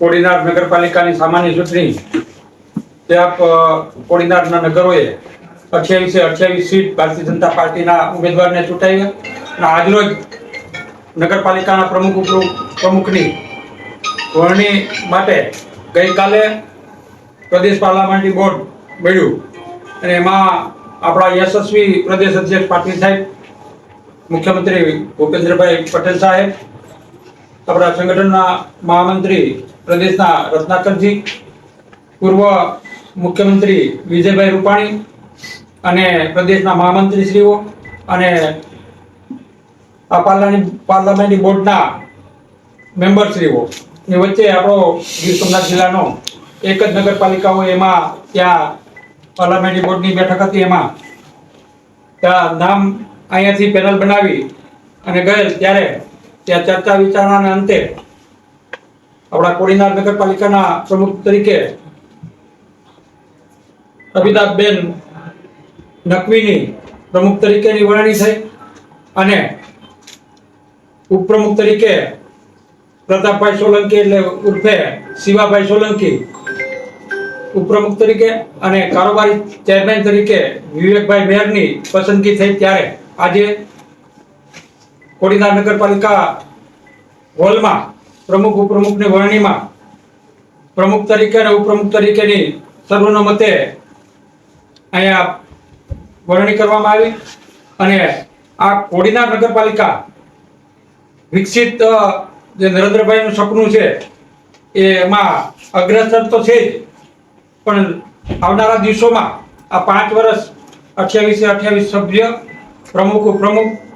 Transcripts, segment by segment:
કોડીનાર નગરપાલિકાની સામાન્ય ચૂંટણી ત્યાં કોડીનારના નગરોએ અઠ્યાવીસે અઠ્યાવીસ સીટ ભારતીય જનતા પાર્ટીના ઉમેદવારને ચૂંટાવ્યા અને આજરોજ નગરપાલિકાના પ્રમુખ પ્રમુખની વરણી માટે ગઈકાલે પ્રદેશ પાર્લામેન્ટરી બોર્ડ મળ્યું અને એમાં આપણા યશસ્વી પ્રદેશ અધ્યક્ષ પાટીલ સાહેબ, મુખ્યમંત્રી ભૂપેન્દ્રભાઈ પટેલ સાહેબ આપણા સંગઠનના મહામંત્રી પ્રદેશના રત્નાકરજી, પૂર્વ મુખ્યમંત્રી વિજયભાઈ રૂપાણી અને પ્રદેશના મહામંત્રીશ્રીઓ અને આ પાર્લાની પાર્લામેન્ટરી બોર્ડના મેમ્બરશ્રીઓ. ની વચ્ચે આપણો ગીર સોમનાથ જિલ્લાનો એક જ નગરપાલિકા હોય એમાં ત્યાં પાર્લામેન્ટરી બોર્ડની બેઠક હતી એમાં. ત્યાં નામ અહીંયાથી પેનલ બનાવી અને ગયેલ ત્યારે ત્યાં ચર્ચા વિચારણાના અંતે આપણા કોડીનાર નગરપાલિકાના પ્રમુખ તરીકે અમિતાભબેન નકવીની પ્રમુખ તરીકેની વરણી થઈ અને ઉપપ્રમુખ તરીકે પ્રતાપભાઈ સોલંકી એટલે ઉર્ફે શિવાભાઈ સોલંકી ઉપપ્રમુખ તરીકે અને કારોબારી ચેરમેન તરીકે વિવેકભાઈ મેયરની પસંદગી થઈ ત્યારે આજે કોડીનાર નગરપાલિકા હોલમાં, પ્રમુખ, ઉપપ્રમુખની વરણીમાં, પ્રમુખ તરીકે અને ઉપપ્રમુખ તરીકેની સર્વોન્નમતે અહીંયા વરણી કરવામાં આવી અને આ કોડીનાર નગરપાલિકા વિકસિત જે નરેન્દ્રભાઈનું સપનું છે એમાં અગ્રસર તો છે જ, પણ આવનારા દિવસોમાં આ પાંચ વર્ષ અઠ્યાવીસે અઠ્યાવીસ સભ્ય, પ્રમુખ પ્રમુખ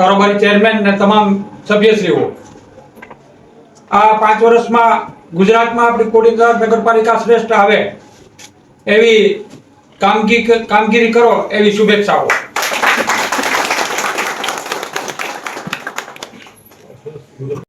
કારોબારી ચેરમેન ને તમામ સભ્યશ્રીઓ. આ પાંચ વર્ષમાં ગુજરાતમાં આપણી કોડીનાર નગરપાલિકા શ્રેષ્ઠ આવે એવી કામગીરી કામગીરી કરો એવી શુભેચ્છાઓ.